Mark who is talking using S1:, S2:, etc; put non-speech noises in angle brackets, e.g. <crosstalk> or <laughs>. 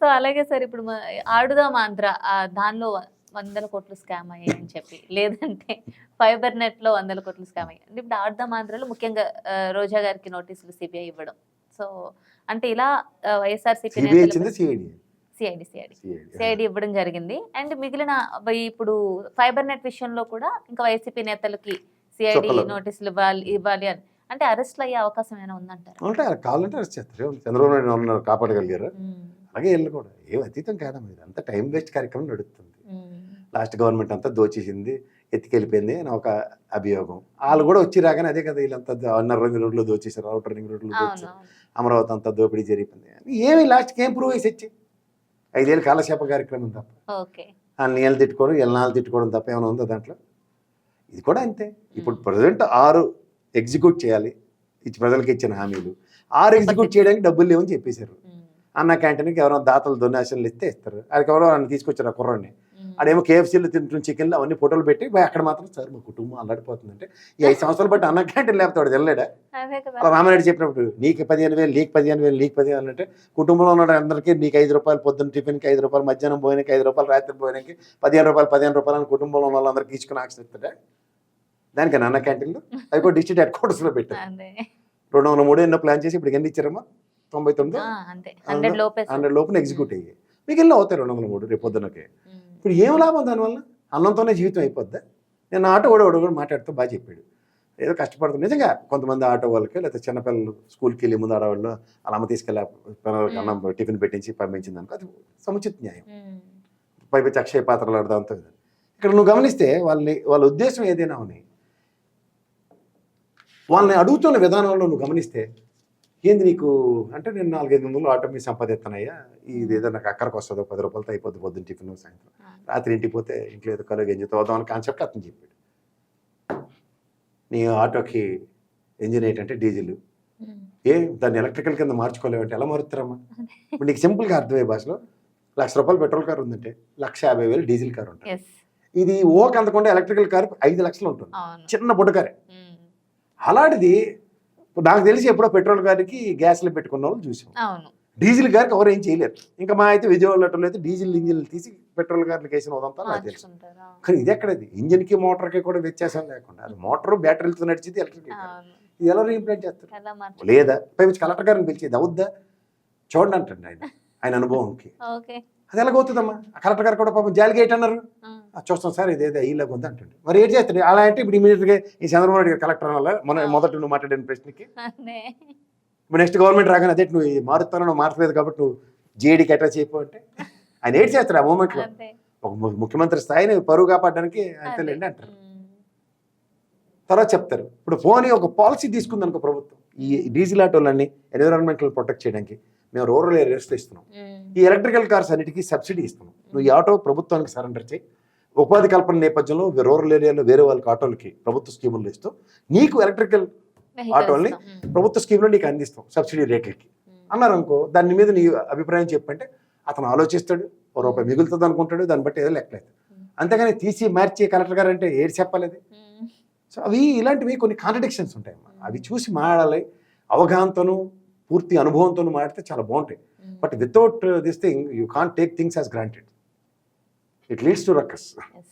S1: So అలాగే sir ఇప్పుడు ఆడుదాం ఆంధ్ర దానిలో వందల కోట్లు స్కామ్ అయ్యాయని చెప్పి. లేదంటే ఫైబర్ నెట్లో వందల కోట్లు స్కామ్ అయ్యాయి. అంటే ఇప్పుడు ఆడుదాం ఆంధ్రలో ముఖ్యంగా రోజా గారికి నోటీసులు సిబిఐ ఇవ్వడం. సో అంటే ఇలా వైఎస్ఆర్సీపీ
S2: ఇచ్చింది సిఐడి.
S1: CID CID. ఇవ్వడం జరిగింది. అండ్ మిగిలిన ఇప్పుడు ఫైబర్ నెట్ విషయంలో కూడా ఇంకా వైసీపీ నేతలకి సిఐడి. నోటీసులు ఇవ్వాలి ఇవ్వాలి అని. అంటే అరెస్ట్లు అయ్యే అవకాశం ఏమైనా ఉందంటారా?
S2: అంటే కావాలంటే అరెస్ట్ చేస్తారు. చంద్రబాబు నాయుడు కాపాడగలిగారు? అలాగే వీళ్ళు కూడా. ఏం అతీతం కాదమ్మా ఇది అంతా టైం వేస్ట్ కార్యక్రమం నడుస్తుంది లాస్ట్ గవర్నమెంట్ అంతా దోచేసింది ఎత్తుకెళ్ళిపోయింది అని ఒక అభియోగం. వాళ్ళు కూడా వచ్చి రాగానే అదే కదా వీళ్ళంతా అన్నర్ రింగ్ రోడ్లో దోచేశారు అవుటర్ రింగ్ రోడ్లో
S1: అవును.
S2: అమరావతి అంతా దోపిడీ జరిగిపోయింది ఏమి లాస్ట్కి ఏం ప్రూవ్ చేసి వచ్చి ఐదేళ్ళు కాలక్షేప కార్యక్రమం తప్ప. ఆ నీళ్ళు తిట్టుకోవడం ఎల్నాళ్ళు తిట్టుకోవడం తప్ప ఏమైనా ఉందా దాంట్లో? ఇది కూడా అంతే. ఇప్పుడు ప్రజెంట్ ఆరు ఎగ్జిక్యూట్ చేయాలి. ఇచ్చి ప్రజలకు ఇచ్చిన హామీలు. ఆరు <laughs> ఎగ్జిక్యూట్ చేయడానికి డబ్బులు లేవని చెప్పేశారు. అన్న క్యాంటీన్కి ఎవరో దాతలు డొనేషన్లు ఇస్తే ఇస్తారు. అది ఎవరో ఆయన తీసుకొచ్చారు ఆ కుర్రాడిని
S1: ఉమ్.
S2: ఆడేమో కేఎఫ్సీలో తింటున్న చికెన్లు అవన్నీ ఫోటోలు పెట్టి "బా, అక్కడ మాత్రం సార్ మా కుటుంబం అల్లాడిపోతుందంటే ఈ ఐదు సంవత్సరాలు బట్టి అన్న క్యాంటీన్ లేకపోతే వాడు
S1: అదే కదా.
S2: అలా రామారెడ్డి చెప్పినప్పుడు నీకు పదిహేను వేలు నీకు పదిహేను వేలు నీకు పదిహేను అంటే కుటుంబంలో ఉన్న అందరికీ నీకు ఐదు రూపాయలు పొద్దున్న టిఫిన్కి ఐదు రూపాయలు మధ్యాహ్నం పోయినకి ఐదు రూపాయలు రాత్రి పోయినకి పదిహేను రూపాయలు పదిహేను రూపాయలు అని కుటుంబంలో ఉన్న వాళ్ళందరికీ ఇచ్చుకుని ఆక్షిస్తాడా దానికి అన్న క్యాంటీన్లో? <laughs> అవి కూడా డిస్ట్రిక్ట్ హెడ్ క్వార్టర్స్లో పెట్టారు.
S1: అదే.
S2: రెండు వందల మూడు ఎన్నో ప్లాన్ చేసి ఇప్పుడు ఎన్ని ఇచ్చారమ్మా? తొంభై తొమ్మిది?
S1: హండ్రెడ్
S2: లోపల ఎగ్జిక్యూట్ అయ్యాయి. మీకు ఎన్నో అవుతాయి రెండు వందల మూడు రేపు పొద్దునకి ఇప్పుడు ఏం లాభం దానివల్ల? అన్నంతోనే జీవితం అయిపోద్దా? నేను ఆటో కూడా కూడా కూడా మాట్లాడుతూ బాగా చెప్పాడు. ఏదో కష్టపడుతుంది నిజంగా కొంతమంది ఆటో వాళ్ళకి లేకపోతే చిన్నపిల్లలు స్కూల్కి వెళ్ళి ముందు ఆడవాళ్ళు వాళ్ళ అమ్మ తీసుకెళ్ళి పిల్లలకి అన్నం టిఫిన్ పెట్టించి పంపించింది అనుకో అది సముచిత న్యాయం.
S1: ఉమ్,
S2: పైపచ్చి అక్షయ పాత్రలు ఆడదాంతో ఇక్కడ నువ్వు గమనిస్తే వాళ్ళని వాళ్ళ ఉద్దేశం ఏదైనా ఉన్నాయి వాళ్ళని అడుగుతున్న విధానంలో నువ్వు గమనిస్తే ఏంది నీకు? అంటే నేను నాలుగైదు వందలు ఆటో మీద సంపాదిస్తున్నాయా ఇది ఏదో నాకు అక్కడికి వస్తుందో పది రూపాయలతో అయిపోద్ది పొద్దున్న టిఫిన్ సాయంత్రం. రాత్రి ఇంటికి పోతే ఇంట్లో ఏదో కలుగు ఎంజాయ్ అవుదాం అని కాన్సెప్ట్ అతను చెప్పాడు. నీ ఆటోకి ఇంజిన్ ఏంటంటే డీజిల్. ఏ దాన్ని ఎలక్ట్రికల్ కింద మార్చుకోలేమంటే ఎలా మారుతారమ్మా ఇప్పుడు నీకు సింపుల్గా అర్థమయ్యే భాషలో లక్ష రూపాయలు పెట్రోల్ కార్ ఉందంటే లక్ష యాభై వేలు డీజిల్ కార్ ఉంటుంది. ఇది ఓకి అందకుండా ఎలక్ట్రికల్ కార్ ఐదు లక్షలు ఉంటుంది. చిన్న బుడ్డకారే అలాంటిది నాకు తెలిసి ఎప్పుడో పెట్రోల్ కారుకి గ్యాస్లో పెట్టుకున్న వాళ్ళు చూసాం
S1: అవును.
S2: డీజిల్ కారుకి ఎవరు ఏం చేయలేరు. ఇంకా మా అయితే విజయవాడలో అయితే డీజిల్ ఇంజిన్ తీసి పెట్రోల్ కార్లకి వేసిన ఉదంతా నాకు తెలుసు. కానీ ఇది ఎక్కడది? ఇంజిన్కి మోటార్కి కూడా వ్యత్యాసం లేకుండా అది మోటార్ బ్యాటరీలతో నడిచింది ఎలక్ట్రిక్ ఇది ఎలా రీప్లేట్ చేస్తారు? లేదా? పై వచ్చి కలెక్టర్ గారిని పిలిచేది అవుద్దా? చూడండి అంటండి ఆయన. ఆయన అనుభవంకి. అది ఎలాగవుతుందమ్మా? కలెక్టర్ గారు కూడా పాపం జాలికి ఏంటి అన్నారు
S1: ఆ,
S2: "ఆ, చూస్తాం సార్ ఇదేదో అయ్యేలాగా ఉంది అంటుండే. మరి ఏం చేస్తాడు? అలా అంటే ఇప్పుడు ఇమీడియట్గా ఈ చంద్రబాబు నాయుడు గారు కలెక్టర్ వల్ల మన మొదట నువ్వు మాట్లాడిన ప్రశ్నకి? ఇప్పుడు నెక్స్ట్ గవర్నమెంట్ రాగానే అదే నువ్వు మారుతాను నువ్వు మారట్లేదు కాబట్టి నువ్వు జేడీకి అటాచ్ అయిపో అంటే ఆయన ఏడ్ చేస్తాడు ఆ మూమెంట్లో ఒక ముఖ్యమంత్రి స్థాయిని పరువు కాపాడడానికి అంతేలేండి అంటారు? తర్వాత చెప్తారు. ఇప్పుడు ఫోన్ ఒక పాలసీ తీసుకుంది అనుకో ప్రభుత్వం. ఈ డీజిల్ ఆటోలన్నీ ఎన్విరాన్మెంటల్ ప్రొటెక్ట్ చేయడానికి మేము రూరల్ ఏరియాస్లో ఇస్తున్నాం. ఈ ఎలక్ట్రికల్ కార్స్ అన్నిటికీ సబ్సిడీ ఇస్తున్నాం. నువ్వు ఈ ఆటో ప్రభుత్వానికి సరెండర్ చేయి. ఉపాధి కల్పన నేపథ్యంలో రూరల్ ఏరియాలో వేరే వాళ్ళకి ఆటోలకి ప్రభుత్వ స్కీములు ఇస్తూ నీకు ఎలక్ట్రికల్ ఆటోల్ని
S1: ఉమ్,
S2: ప్రభుత్వ స్కీమ్లో నీకు అందిస్తాం సబ్సిడీ రేట్లకి.
S1: ఉమ్,
S2: అన్నారు అనుకో దాని మీద నీ అభిప్రాయం చెప్పంటే అతను ఆలోచిస్తాడు ఓ రూపాయి మిగులుతుంది అనుకుంటాడు దాన్ని బట్టి ఏదో లెక్కలేదు. అంతేగాని తీసి మార్చి కలెక్టర్ గారు అంటే ఏది చెప్పాలి అది.
S1: ఉమ్,
S2: సో అవి ఇలాంటివి కొన్ని కాంట్రడిక్షన్స్ ఉంటాయి. అవి చూసి మాడాలి అవగాహనతోనూ పూర్తి అనుభవంతోనూ మాడితే చాలా బాగుంటాయి. But without this thing you can't take things as granted it leads to ruckus.
S1: Yes.